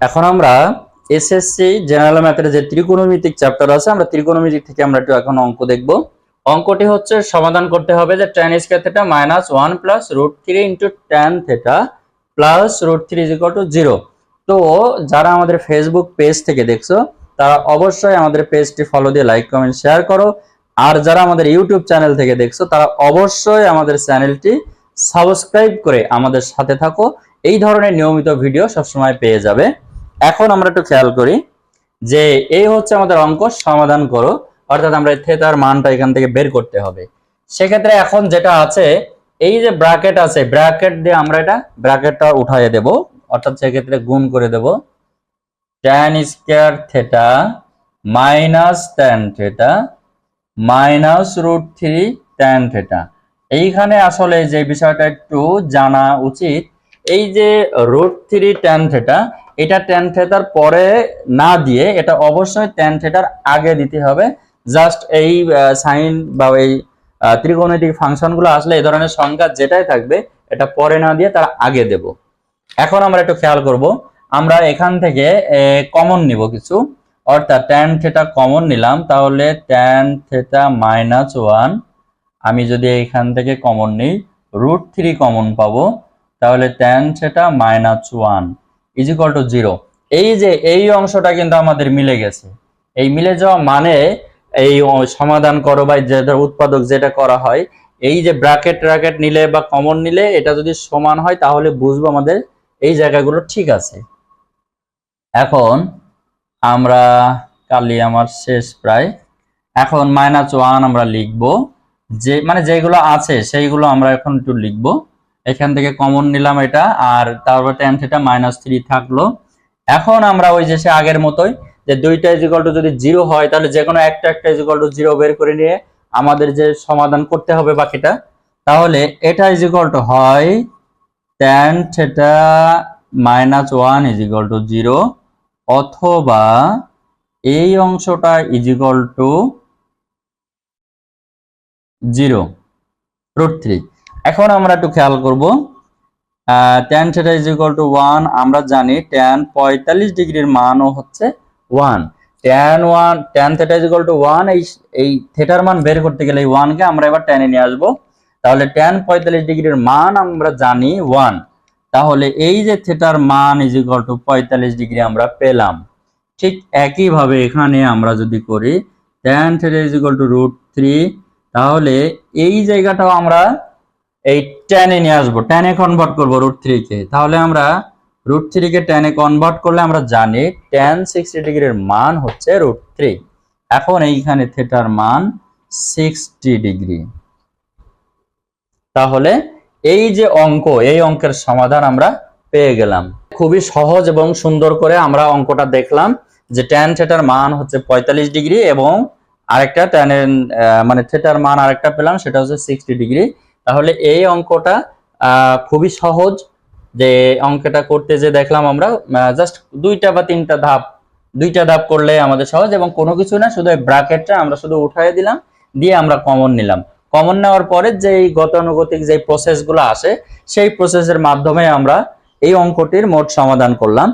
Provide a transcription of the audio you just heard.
এখন আমরা SSC general ম্যাথের যে ত্রিকোণমিতিক চ্যাপ্টার আছে, আমরা ত্রিকোণমিতিক থেকে আমরা একটু এখন অঙ্ক দেখব। অঙ্কটি হচ্ছে সমাধান করতে হবে যে tan square theta minus one plus root three into tan theta plus root three is equal to zero তো যারা আমাদের ফেসবুক পেজ থেকে দেখছ, তারা অবশ্যই আমাদের পেজটি ফলো দিয়ে লাইক কমেন্ট শেয়ার করো। আর যারা আমাদের ইউটিউব চ্যানেল থেকে দেখছ, তারা অবশ্যই আমাদের চ্যানেলটি সাবস্ক্রাইব করে আমাদের সাথে থাকো। এই ধরনের নিয়মিত ভিডিও সবসময় পেয়ে যাবে। এখন আমরা একটু খেয়াল করি যে এই হচ্ছে আমাদের অঙ্ক সমাধান করো। অর্থাৎ আমরা থেতার মানটা এখান থেকে বের করতে হবে। সেক্ষেত্রে এখন যেটা আছে, এই যে ব্র্যাকেট আছে, ব্র্যাকেট দিয়ে আমরা এটা ব্র্যাকেটটা উঠাইয়ে দেব। অর্থাৎ সেক্ষেত্রে গুণ করে দেব। Tan square theta minus tan theta minus root three tan theta এইখানে আসলে যে বিষয়টা একটু জানা উচিত, এই যে রুট থ্রি ট্যান থেটা এটা ট্যান থেটার পরে না দিয়ে এটা অবশ্যই ট্যান থেটার আগে দিতে হবে। জাস্ট এই সাইন বা এই ত্রিকোণমিতিক ফাংশনগুলো আসলে এই ধরনের সংখ্যা যেটাই থাকবে, এটা পরে না দিয়ে তার আগে দেব। এখন আমরা একটু খেয়াল করব। আমরা এখান থেকে কমন নিব কিছু। অর্থাৎ ট্যান থেটা কমন নিলাম, তাহলে ট্যান থেটা মাইনাস ওয়ান আমি যদি এখান থেকে কমন নিই রুট থ্রি কমন পাবো, তাহলে tan theta minus one is equal to zero এই যে এই অংশটা কিন্তু আমাদের মিলে গেছে। এই মিলে যাওয়া মানে এই সমাধান করো বা যেটা উৎপাদক যেটা করা হয়, এই যে ব্র্যাকেট ট্র্যাকেট নিলে বা কমন নিলে এটা যদি সমান হয় তাহলে বুঝব আমাদের এই জায়গাগুলো ঠিক আছে। এখন আমরা কালি আমার শেষ প্রায়। এখন মাইনাস ওয়ান আমরা লিখব। যে মানে যেগুলো আছে সেইগুলো আমরা এখন একটু লিখব। এখান থেকে কমন নিলাম এটা, আর তারপর টেন থিটা মাইনাস থ্রি থাকল। এখন আমরা ওই যে সে আগের মতোই, যে দুইটা ইজিকল টু যদি জিরো হয়, তাহলে যে কোনো একটা একটা ইজিকল টু জিরো বের করে নিয়ে আমাদের যে সমাধান করতে হবে বাকিটা, তাহলে এটা ইজিকল টু হয় tan theta minus one is equal to zero অথবা এই অংশটা is equal to zero root three এখন আমরা একটু খেয়াল করব tan theta is equal to one আমরা জানি ট্যান পঁয়তাল্লিশ ডিগ্রির মানও হচ্ছে one tan one tan theta is equal to one এই এই থেটার মান বের করতে গেলে এই ওয়ানকে আমরা এবার ট্যানে নিয়ে আসব। তাহলে ট্যান পঁয়তাল্লিশ ডিগ্রির মান আমরা জানি ওয়ান তাহলে এই যে থেটার মান ইজ ইকুয়াল টু পঁয়তাল্লিশ ডিগ্রি আমরা পেলাম। ঠিক একইভাবে এখানে আমরা যদি করি tan theta is equal to root three তাহলে এই জায়গাটাও আমরা এই টেনে নিয়ে আসব। টেনে কনভার্ট করব রুট থ্রি কে। তাহলে আমরা রুট থ্রি কে টেনে কনভার্ট করলে আমরা জানি টেন সিক্সটি ডিগ্রির মান হচ্ছে রুট থ্রি এখন এইখানে থেটার মান সিক্সটি ডিগ্রি তাহলে এই যে অঙ্ক, এই অঙ্কের সমাধান আমরা পেয়ে গেলাম। খুবই সহজ এবং সুন্দর করে আমরা অঙ্কটা দেখলাম যে ট্যান থেটার মান হচ্ছে পঁয়তাল্লিশ ডিগ্রি এবং আরেকটা ট্যানের মানে থেটার মান আরেকটা পেলাম, সেটা হচ্ছে সিক্সটি ডিগ্রি তাহলে এই অঙ্কটা খুবই সহজ যে অঙ্কটা করতে যে দেখলাম আমরা জাস্ট দুইটা বা তিনটা ধাপ, দুইটা ধাপ করলে আমাদের সহজ এবং কোনো কিছু না, শুধু ব্র্যাকেটটা আমরা শুধু উঠাই দিলাম, দিয়ে আমরা কমন নিলাম। কমন নেওয়ার পরে যে গতানুগতিক যে প্রসেসগুলো আসে, সেই প্রসেসের মাধ্যমে আমরা এই অঙ্কটির মোট সমাধান করলাম।